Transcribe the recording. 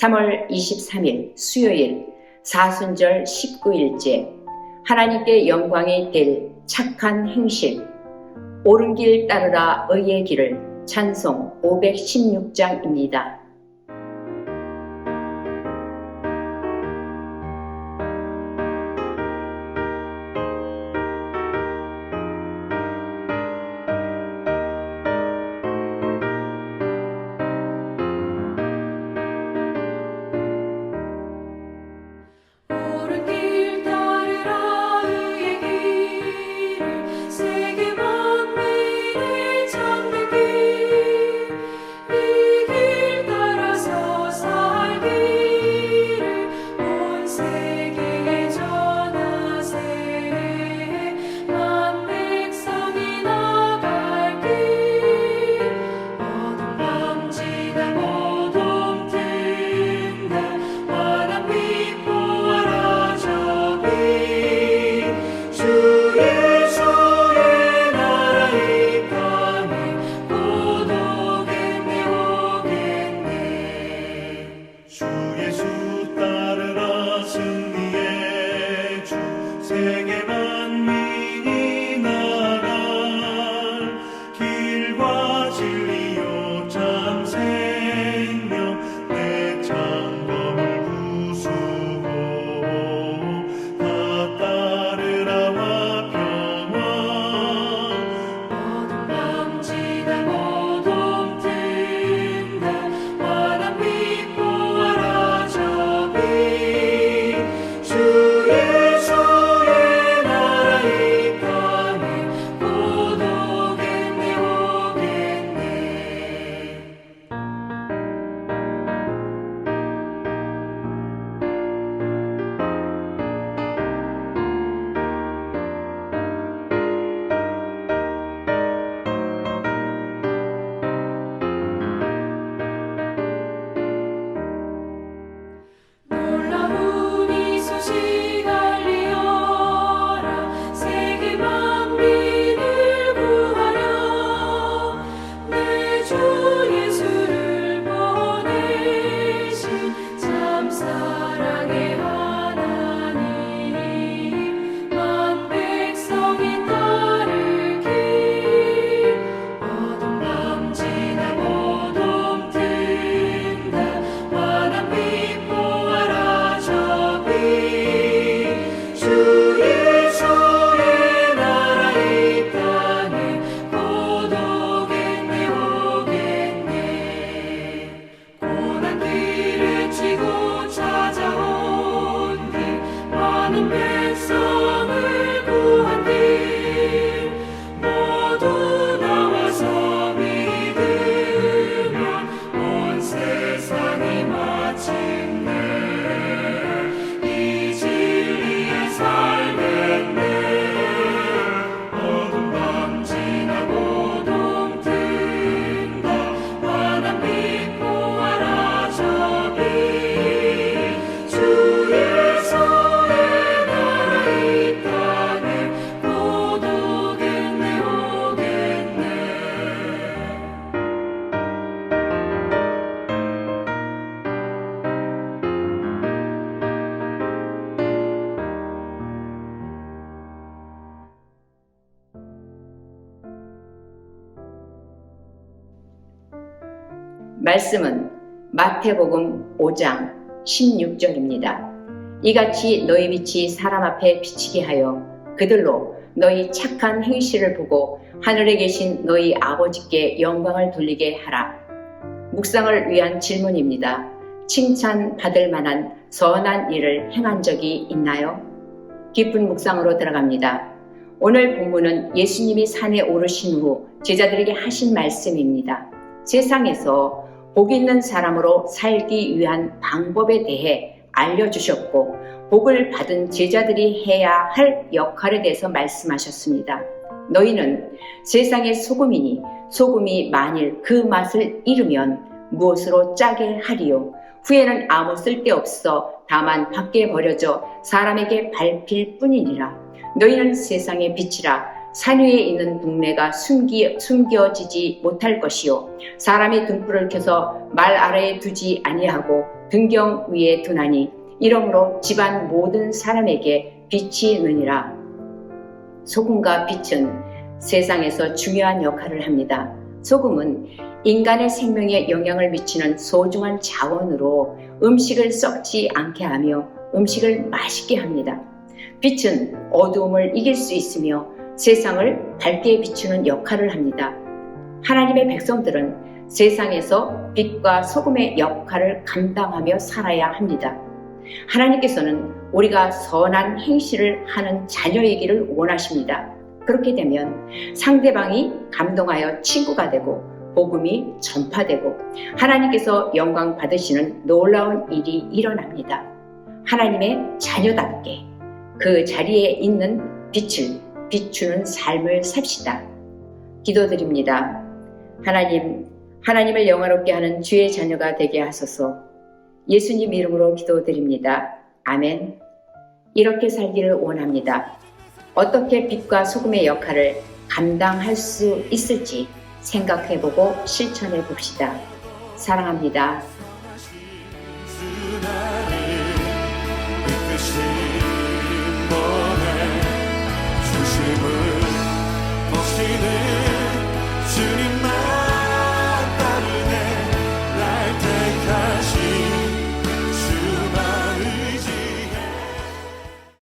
3월 23일 수요일 사순절 19일째 하나님께 영광이 될 착한 행실 옳은 길 따르라 의의 길을 찬송 516장입니다. 말씀은 마태복음 5장 16절입니다. 이같이 너희 빛이 사람 앞에 비치게 하여 그들로 너희 착한 행실을 보고 하늘에 계신 너희 아버지께 영광을 돌리게 하라. 묵상을 위한 질문입니다. 칭찬 받을 만한 선한 일을 행한 적이 있나요? 깊은 묵상으로 들어갑니다. 오늘 본문은 예수님이 산에 오르신 후 제자들에게 하신 말씀입니다. 세상에서 복 있는 사람으로 살기 위한 방법에 대해 알려주셨고, 복을 받은 제자들이 해야 할 역할에 대해서 말씀하셨습니다. 너희는 세상의 소금이니 소금이 만일 그 맛을 잃으면 무엇으로 짜게 하리요? 후에는 아무 쓸데없어 다만 밖에 버려져 사람에게 밟힐 뿐이니라. 너희는 세상의 빛이라 산 위에 있는 동네가 숨기, 숨겨지지 못할 것이요 사람이 등불을 켜서 말 아래에 두지 아니하고 등경 위에 두나니 이러므로 집안 모든 사람에게 빛이 느니라 소금과 빛은 세상에서 중요한 역할을 합니다. 소금은 인간의 생명에 영향을 미치는 소중한 자원으로 음식을 썩지 않게 하며 음식을 맛있게 합니다. 빛은 어두움을 이길 수 있으며 세상을 밝게 비추는 역할을 합니다. 하나님의 백성들은 세상에서 빛과 소금의 역할을 감당하며 살아야 합니다. 하나님께서는 우리가 선한 행실을 하는 자녀이기를 원하십니다. 그렇게 되면 상대방이 감동하여 친구가 되고 복음이 전파되고 하나님께서 영광 받으시는 놀라운 일이 일어납니다. 하나님의 자녀답게 그 자리에 있는 빛을 비추는 삶을 삽시다. 기도드립니다. 하나님, 하나님을 영화롭게 하는 주의 자녀가 되게 하소서. 예수님 이름으로 기도드립니다. 아멘. 이렇게 살기를 원합니다. 어떻게 빛과 소금의 역할을 감당할 수 있을지 생각해보고 실천해 봅시다. 사랑합니다.